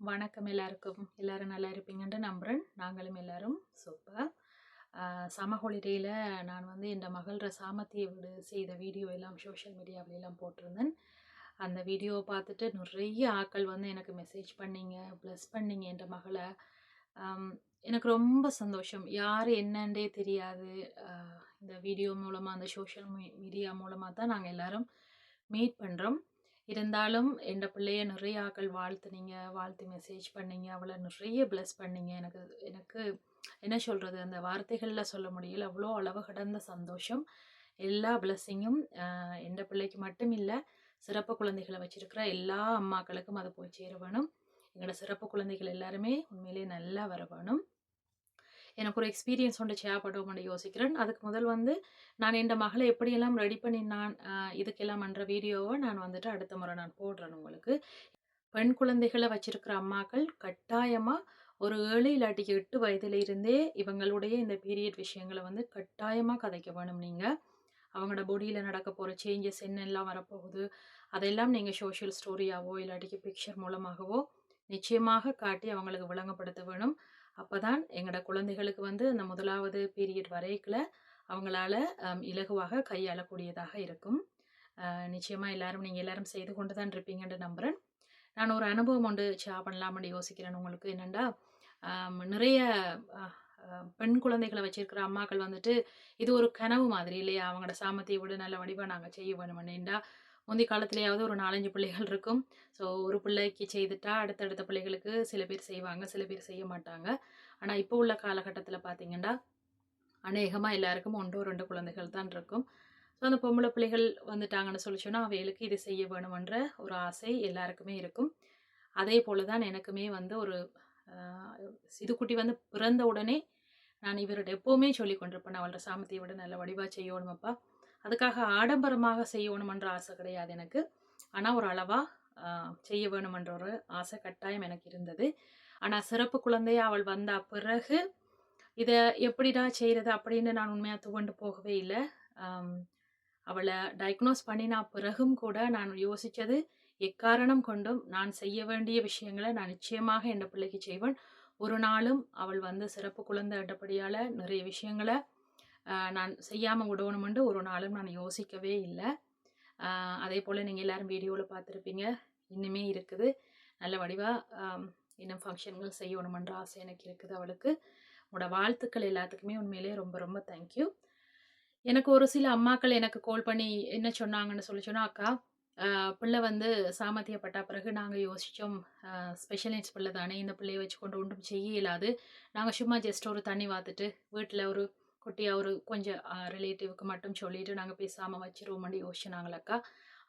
வணக்கம் எல்லாருக்கும். எல்லோரும் நல்லா இருப்பீங்கன்ட்டு நம்புகிறேன் நாங்களும் எல்லாரும் சூப்பர் சம ஹாலிடேயில் நான் வந்து என் மகளோட சாமத்திய வீடு செய்த வீடியோ எல்லாம் சோஷியல் மீடியாவிலெல்லாம் போட்டிருந்தேன். அந்த வீடியோவை பார்த்துட்டு நிறைய ஆட்கள் வந்து எனக்கு மெசேஜ் பண்ணிங்க ப்ளஸ் பண்ணீங்க என் மகளை. எனக்கு ரொம்ப சந்தோஷம். யார் என்னன்றே தெரியாது. இந்த வீடியோ மூலமாக அந்த சோஷியல் மீடியா மூலமாக தான் நாங்கள் எல்லோரும் மீட் பண்ணுறோம் இருந்தாலும் என் பிள்ளைய நிறைய ஆக்கள் வாழ்த்துனீங்க வாழ்த்து மெசேஜ் பண்ணீங்க அவளை நிறைய ப்ளஸ் பண்ணீங்க. எனக்கு எனக்கு என்ன சொல்கிறது அந்த வார்த்தைகளில் சொல்ல முடியல. அவ்வளோ அளவு கடந்த சந்தோஷம். எல்லா பிளஸ்ஸிங்கும் என் பிள்ளைக்கு மட்டும் இல்லை சிறப்பு குழந்தைகளை வச்சுருக்கிற எல்லா அம்மாக்களுக்கும் அதை போய் சேர வேணும். எங்களோட சிறப்பு குழந்தைகள் எல்லாருமே உண்மையிலேயே நல்லா வர வேணும். எனக்கு ஒரு எக்ஸ்பீரியன்ஸ் ஒன்று சேப்படுவோம்னு யோசிக்கிறேன். அதுக்கு முதல் வந்து நான் என் மகளை எப்படியெல்லாம் ரெடி பண்ணி நான் இதுக்கெல்லாம் பண்ணுற வீடியோவை நான் வந்துட்டு அடுத்த முறை நான் போடுறேன் உங்களுக்கு. பெண் குழந்தைகளை வச்சிருக்கிற அம்மாக்கள் கட்டாயமாக ஒரு ஏழு இல்லாட்டி எட்டு வயதுல இருந்தே இவங்களுடைய இந்த பீரியட் விஷயங்களை வந்து கட்டாயமாக கதைக்க வேணும் நீங்கள் அவங்களோட பொடியில் நடக்க போகிற சேஞ்சஸ் என்னெல்லாம் வரப்போகுது அதெல்லாம் நீங்கள் சோஷியல் ஸ்டோரியாவோ இல்லாட்டிக்கு பிக்சர் மூலமாகவோ நிச்சயமாக காட்டி அவங்களுக்கு விளங்கப்படுத்த வேணும். அப்போ தான் எங்களோட குழந்தைகளுக்கு வந்து அந்த முதலாவது பீரியட் வரைக்குள்ள அவங்களால இலகுவாக கையாளக்கூடியதாக இருக்கும். நிச்சயமாக எல்லாரும் நீங்கள் எல்லாரும் செய்து கொண்டு தான் இருப்பீங்கன்னு நம்புகிறேன் நான் ஒரு அனுபவம் ஒன்று ஷேர் பண்ணலாம்னு யோசிக்கிறேன் உங்களுக்கு. என்னென்னா நிறைய பெண் குழந்தைகளை வச்சிருக்கிற அம்மாக்கள் வந்துட்டு இது ஒரு கனவு மாதிரி இல்லையா? அவங்களோட சாமர்த்தியை விட நல்ல வடிவாக நாங்கள் செய்ய வேணுமெண்டா முந்தைய காலத்துலேயாவது ஒரு நாலஞ்சு பிள்ளைகள் இருக்கும். ஸோ ஒரு பிள்ளைக்கு செய்துட்டா அடுத்தடுத்த பிள்ளைகளுக்கு சில பேர் செய்வாங்க சில பேர் செய்ய மாட்டாங்க. ஆனால் இப்போ உள்ள காலகட்டத்தில் பார்த்தீங்கன்னா அநேகமாக எல்லாருக்கும் ஒன்றோ ரெண்டு குழந்தைகள் தான் இருக்கும். ஸோ அந்த பொம்பளை பிள்ளைகள் வந்துட்டாங்கன்னு சொல்லி சொன்னால் அவைகளுக்கு இது செய்ய வேணுமென்ற ஒரு ஆசை எல்லாருக்குமே இருக்கும். அதே போல தான் எனக்குமே வந்து ஒரு சிதுக்குட்டி வந்து பிறந்த உடனே நான் இவர்கிட்ட எப்போவுமே சொல்லி கொண்டிருப்பேன் அவளோட சாமத்தியை விட நல்ல வடிவாக செய்யணுமப்பா. அதுக்காக ஆடம்பரமாக செய்யணுமன்ற ஆசை கிடையாது எனக்கு. ஆனால் ஒரு அளவாக செய்ய வேணுமென்ற ஒரு ஆசை கட்டாயம் எனக்கு இருந்தது. ஆனால் சிறப்பு குழந்தையாக அவள் வந்த பிறகு இதை எப்படிடா செய்கிறது அப்படின்னு நான் உண்மையாக துவண்டு போகவே இல்லை. அவளை டயக்னோஸ் பண்ணினா பிறகும் கூட நான் யோசித்தது எக்காரணம் கொண்டும் நான் செய்ய வேண்டிய விஷயங்களை நான் நிச்சயமாக என் பிள்ளைக்கு செய்வேன். ஒரு நாளும் அவள் வந்து சிறப்பு குழந்தை என்றபடியால் நிறைய விஷயங்களை நான் செய்யாமல் விடணுமென்று ஒரு நாளும் நான் யோசிக்கவே இல்லை. அதே போல் நீங்கள் எல்லோரும் வீடியோவில் பார்த்துருப்பீங்க. இன்னுமே இருக்குது. நல்ல வடிவாக இன்னும் ஃபங்க்ஷன்கள் செய்யணுமென்ற ஆசை எனக்கு இருக்குது அவளுக்கு. உங்களோட வாழ்த்துக்கள் எல்லாத்துக்குமே உண்மையிலேயே ரொம்ப ரொம்ப தேங்க்யூ எனக்கு ஒரு சில அம்மாக்கள் எனக்கு கால் பண்ணி என்ன சொன்னாங்கன்னு சொல்லி சொன்னால் அக்கா பிள்ளை வந்து சாமர்த்தியப்பட்ட பிறகு நாங்கள் யோசித்தோம் ஸ்பெஷல் நீட்ஸ் பிள்ளை தானே. இந்த பிள்ளையை வச்சு கொண்டு ஒன்றும் செய்ய இயலாது. நாங்கள் சும்மா ஜஸ்ட் ஒரு தண்ணி வாத்துட்டு வீட்டில் ஒரு குட்டியாக ஒரு கொஞ்சம் ரிலேட்டிவ்க்கு மட்டும் சொல்லிவிட்டு நாங்கள் பேசாமல் வச்சிருவோம்னு யோசிச்சினாங்களக்கா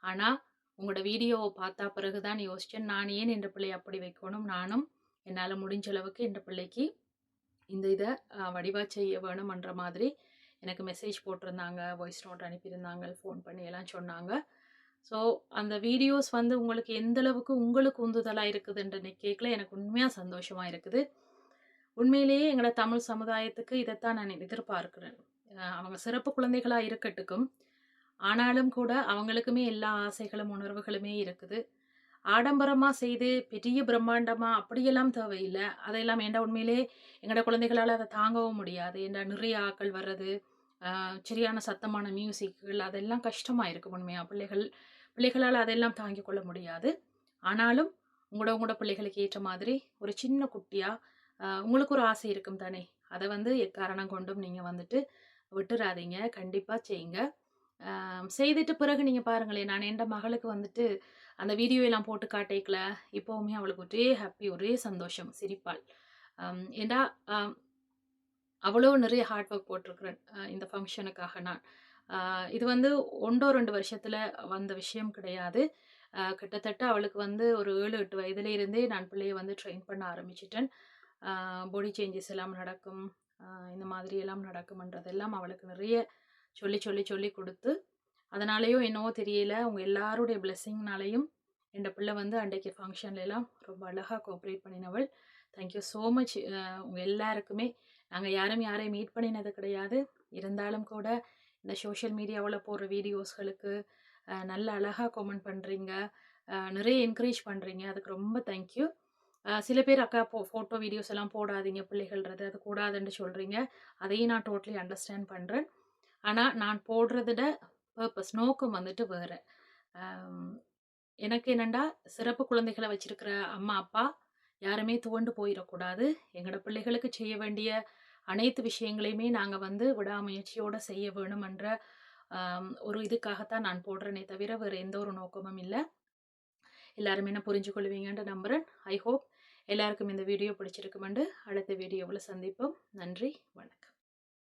ஆனால் உங்களோட வீடியோவை பார்த்தா பிறகு தான் யோசித்தேன் நான் ஏன் என் பிள்ளையை அப்படி வைக்கணும்? நானும் என்னால் முடிஞ்ச அளவுக்கு என் பிள்ளைக்கு இந்த இதை வடிவாக செய்ய வேணுமன்ற மாதிரி எனக்கு மெசேஜ் போட்டிருந்தாங்க. Voice note அனுப்பியிருந்தாங்க. ஃபோன் பண்ணி எல்லாம் சொன்னாங்க. ஸோ அந்த வீடியோஸ் வந்து உங்களுக்கு எந்த அளவுக்கு உங்களுக்கு உந்துதலாக இருக்குதுன்ற கேட்கல எனக்கு உண்மையாக சந்தோஷமாக இருக்குது. உண்மையிலேயே எங்களோட தமிழ் சமுதாயத்துக்கு இதைத்தான் நான் எதிர்பார்க்கிறேன். அவங்க சிறப்பு குழந்தைகளாக இருக்கட்டுக்கும் ஆனாலும் கூட அவங்களுக்குமே எல்லா ஆசைகளும் உணர்வுகளுமே இருக்குது. ஆடம்பரமாக செய்து பெரிய பிரம்மாண்டமாக அப்படியெல்லாம் தேவையில்லை. அதையெல்லாம் ஏண்டா உண்மையிலே எங்களோட குழந்தைகளால் அதை தாங்கவும் முடியாது. ஏண்டா நிறைய ஆக்கள் வர்றது சரியான சத்தமான மியூசிக்குகள் அதெல்லாம் கஷ்டமாக இருக்கும் உண்மையாக பிள்ளைகள் பிள்ளைகளால் அதெல்லாம் தாங்கிக் கொள்ள முடியாது. ஆனாலும் உங்களோட உங்களோட பிள்ளைகளுக்கு ஏற்ற மாதிரி ஒரு சின்ன குட்டியாக உங்களுக்கு ஒரு ஆசை இருக்கும் தானே? அதை வந்து எக்காரணம் கொண்டும் நீங்கள் வந்துட்டு விட்டுறாதீங்க. கண்டிப்பாக செய்யுங்க. செய்துட்டு பிறகு நீங்கள் பாருங்களேன் நான் என் மகளுக்கு வந்துட்டு அந்த வீடியோ எல்லாம் போட்டு காட்டேக்கல. இப்போவுமே அவளுக்கு ஒரே ஹாப்பி ஒரே சந்தோஷம் சிரிப்பாள். ஏண்டா அவ்வளோ நிறைய ஹார்ட் ஒர்க் போட்டிருக்கிறேன் இந்த ஃபங்க்ஷனுக்காக நான். இது வந்து ஒன்றோ ரெண்டு வருஷத்தில் வந்த விஷயம் கிடையாது. கிட்டத்தட்ட அவளுக்கு வந்து ஒரு ஏழு எட்டு வயதுலேருந்தே நான் பிள்ளையை வந்து ட்ரெயின் பண்ண ஆரம்பிச்சிட்டேன். பாடி சேஞ்சஸ் எல்லாம் நடக்கும். இந்த மாதிரி எல்லாம் நடக்கும்ன்றதெல்லாம் அவளுக்கு நிறைய சொல்லி சொல்லி சொல்லி கொடுத்து அதனாலேயும் என்னவோ தெரியல. அவங்க எல்லாருடைய பிளெஸ்ஸிங்னாலையும் என் பிள்ளை வந்து அன்றைக்கு ஃபங்க்ஷன்லாம் ரொம்ப அழகாக கோஆப்ரேட் பண்ணினவள். தேங்க்யூ ஸோ மச் உங்கள் எல்லாருக்குமே. நாங்கள் யாரும் யாரையும் மீட் பண்ணினது கிடையாது. இருந்தாலும் கூட இந்த சோஷியல் மீடியாவில் போடுற வீடியோஸ்களுக்கு நல்ல அழகாக கமெண்ட் பண்ணுறீங்க நிறைய என்கரேஜ் பண்ணுறீங்க அதுக்கு ரொம்ப தேங்க்யூ சில பேர் அக்கா போ ஃபோட்டோ வீடியோஸ் எல்லாம் போடாதீங்க பிள்ளைகள்ன்றது அது கூடாதுன்னு சொல்கிறீங்க அதையும் நான் டோட்டலி அண்டர்ஸ்டாண்ட் பண்ணுறேன் ஆனால் நான் போடுறதோட பர்பஸ் நோக்கம் வந்துட்டு வேறு. எனக்கு என்னென்னா சிறப்பு குழந்தைகளை வச்சுருக்கிற அம்மா அப்பா யாருமே துவண்டு போயிடக்கூடாது. எங்களோட பிள்ளைகளுக்கு செய்ய வேண்டிய அனைத்து விஷயங்களையுமே நாங்கள் வந்து விடாமுயற்சியோடு செய்ய வேணுமென்ற ஒரு இதுக்காகத்தான் நான் போடுறேனே தவிர வேறு எந்த ஒரு நோக்கமும் இல்லை. எல்லாருமே என்ன புரிஞ்சு கொள்வீங்கன்னு நம்புகிறேன் ஐ ஹோப் எல்லாருக்கும் இந்த வீடியோ பிடிச்சிருக்குமெண்டு அடுத்த வீடியோவில் சந்திப்போம். நன்றி வணக்கம்.